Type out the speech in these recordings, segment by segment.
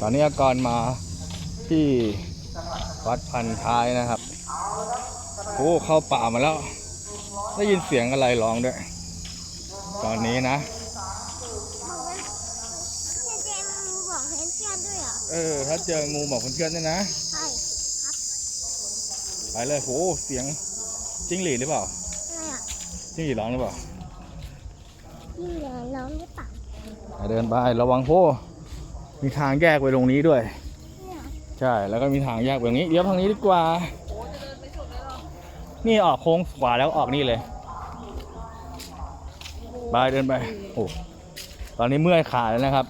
ตอนนี้อากรมาที่วัดพันท้ายนะครับโอ้เข้าป่ามาแล้ว ได้ยินเสียงอะไรร้องด้วย ตอนนี้นะเจเจมูบอกเห็นเพื่อนด้วยเหรอเออ ถ้าเจองูบอกเพื่อนๆด้วยนะ ใช่ไปเลยโหเสียงจิ้งหรีดหรือเปล่าอะไรอะจิ้งหรีดร้องหรือเปล่านี่เหลือน้องหรือเปล่าอะ เดินไประวังโพมีทางแยกไปตรงนี้ด้วยเนี่ยใช่แล้วก็มีทางแยกไปตรงนี้เดี๋ยวทางนี้ดีกว่านี่ออกโค้งขวาแล้วออกนี่เลยไปเดินไปโอ้ตอนนี้เมื่อยขาแล้วนะครับ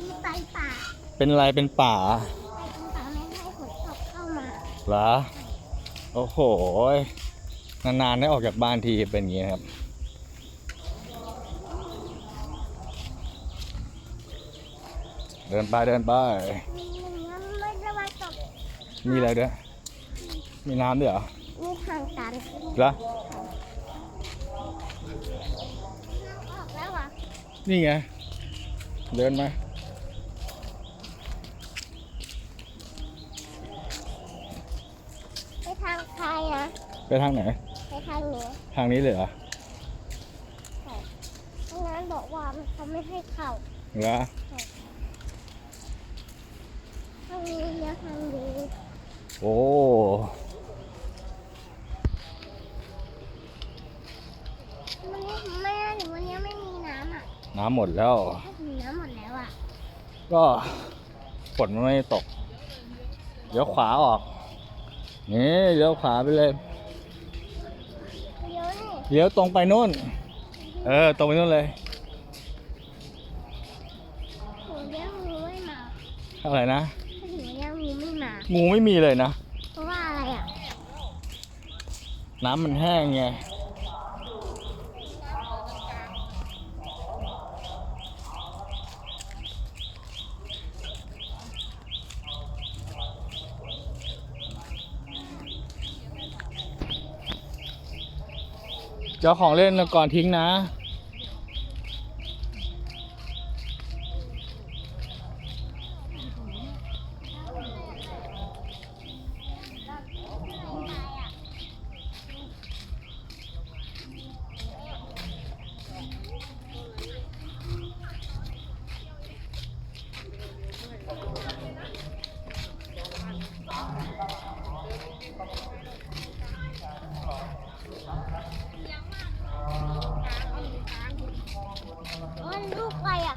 มีไปป่าเป็นอะไรเป็นป่าไปตรงป่าไม่ให้ฝนตกเข้ามาเหรอโอ้โหนานๆได้ออกจากบ้านทีเป็นอย่างนี้นะครับ เดินไปเดินไปมีน้ำไม่ระวังตกมีอะไรด้วย มีน้ำด้วยเหรอมีทางตันขึ้นเหรอน้ำออกแล้วอะนี่ไง เดินมา ไปทางใครนะไปทางไหน ไปทางเหนือทางนี้เลยเหรอ ทางนั้นบอกว่ามันเขาไม่ให้เข้าเหรอ ทาง นี้เลี้ยวทางนี้โอ้วันนี้ไม่ได้หรือวันนี้ไม่มีน้ำอะน้ำหมดแล้ว ถ้ามีน้ำหมดแล้วอะก็ฝนมันไม่ตกเดี๋ยวขวาออก นี่เดี๋ยวขวาไปเลยเลี้ยวนี่เลี้ยวตรงไปนู่น เออ ตรงไปนู่นเลยหนูเลี้ยวงูไม่มาอะไรนะ งูไม่มีเลยนะ เพราะว่าอะไรอะ น้ำมันแห้งไง เจ้าของเล่นก่อนทิ้งนะ มันลูกอะไรอะ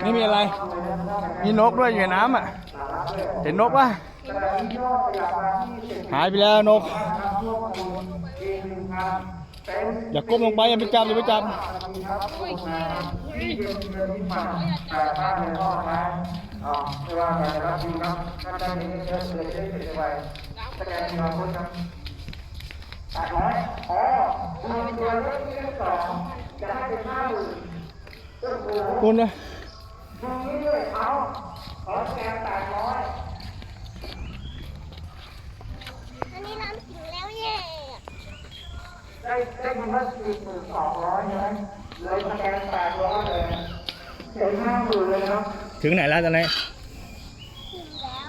ไม่มีอะไร มีนกด้วยอยู่ในน้ำอะ เห็นนกป่ะหายไปแล้วนก อย่าก้มลงไปอย่าไปจับอย่าไปจับ คุณนะอันนี้เราถึงแล้วเย่ได้ได้ยินว่าสี่หมื่นสองร้อยใช่ไหมเลยสแกนแปดร้อยเลยเห็นห้าหมื่นเลยนะครับถึงไหนแล้วตอนนี้ถึงแล้ว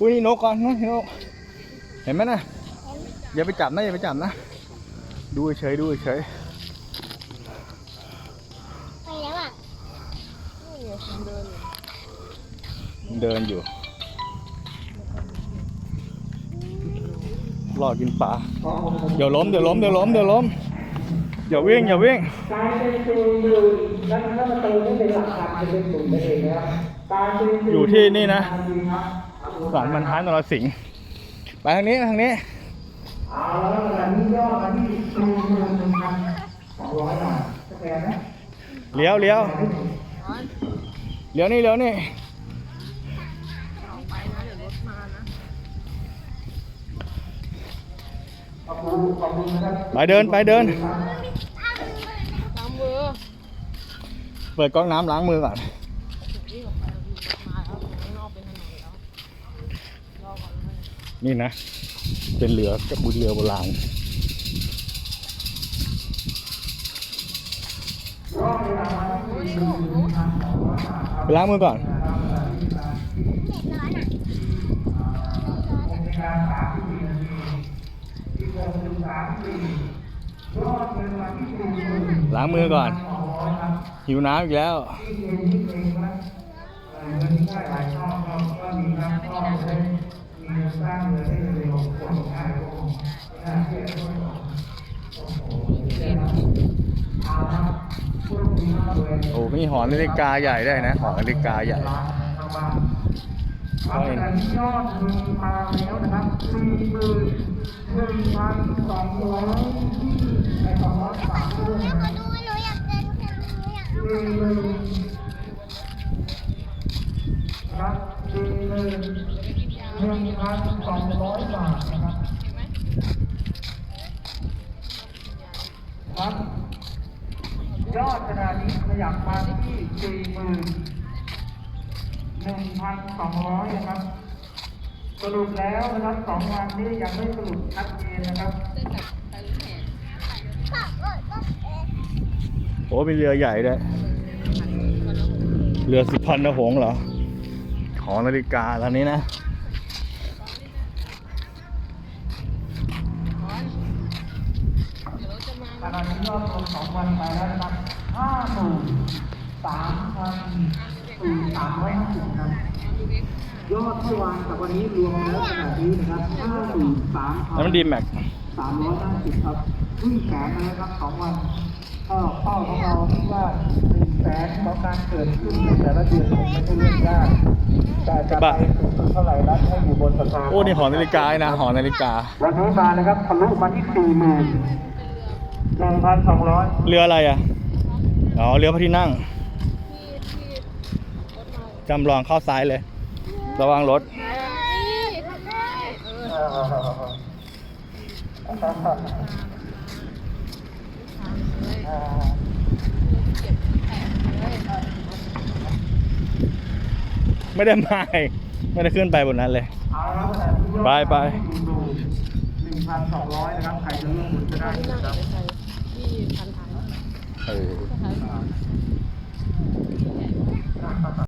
อุ้ยนี่นกก่อนนกนก เห็นไหมนะเห็นอย่าไปจับนะอย่าไปจับนะ ดูเฉยดูเฉยไปแล้วอะเดินอยู่รอกินปลาเดี๋ยวล้มเดี๋ยวล้มเดี๋ยวล้มเดี๋ยวล้มอย่าวิ่งอย่าวิ่งการเป็นครูอยู่นักนักประตูนี่เป็นหลักการจะเป็นศูนย์นั่นเองนะครับการเป็นครูอยู่ที่นี่นะจริงครับสารบรรท้ายนรสิงห์ไปทางนี้ทางนี้ เอาแล้ววันนี้ยอดมาที่ครูหนึ่งพันสองร้อยบาทสแกนนะเลี้ยวเลี้ยวเลี้ยวนี่เลี้ยวนี่ขอบคุณขอบคุณนะครับไปเดินไปเดินล้างมือเปิดก๊อกน้ำล้างมือก่อน ที่ออกไปมาแล้วข้างนอกเป็นถนนแล้วรอก่อนเลย นี่นะ เป็นเรือกับบุญเรือโบราณไปล้างมือก่อนเด็กร้อนอะล้างมือก่อนหิวน้ำอีกแล้วโอ้มีหอนาฬิกาใหญ่ได้นะ หอนาฬิกาใหญ่ครับขณะนี้ยอดมีมาแล้วนะครับสี่หมื่นหนึ่งพันสองร้อยที่ในสองร้อยสามเรื่องอยากนะมาดูหนูอยากเดินแข่งหนูอยากเอาสี่หมื่นครับสี่หมื่น พันสองร้อยบาทนะครับครับยอดขนาดนี้ขยับมาที่สี่หมื่นหนึ่งพันสองร้อยนะครับ สรุปแล้วนะครับสองวันนี้ยังไม่สรุปชัดเจนนะครับโอ้เป็นเรือใหญ่ด้วยเรือสุพรรณหงส์เหรอหองนาฬิกาตอนนี้นะ สองวันไปแล้วนะครับห้าหมื่นสามพันสี่สามร้อยห้าสิบครับยอดเมื่อวานกับวันนี้รวมแล้วขนาดนี้นะครับห้าหมื่นสามพัแล้วมันดีแม็กสามร้อยห้าสิบครับขึ้นแสนเลยครับสองวันก็เป้าของเราคิดว่าหนึ่งแสนของการเกิดขึ้นในแต่ละเดือนผมไม่ใช่เรื่องยากแต่จะไปสูงสุดเท่าไหร่นั้นให้อยู่บนสถานโอ้นี่หอนาฬิกานะหอนาฬิกาวันนี้มานะครับทะลุมาที่สี่หมื่น หนึ่งพันสองร้อยเรืออะไรอะ อ๋อ เรือพระที่นั่ง จำลองเข้าซ้ายเลย ระวังรถ ไม่ได้มาอีกไม่ได้ขึ้นไปบนนั้นเลย ไปไปหนึ่งพันสองร้อยนะครับ ใครจะร่วมบุญก็ได้นะครับ ที่พันท้ายเออ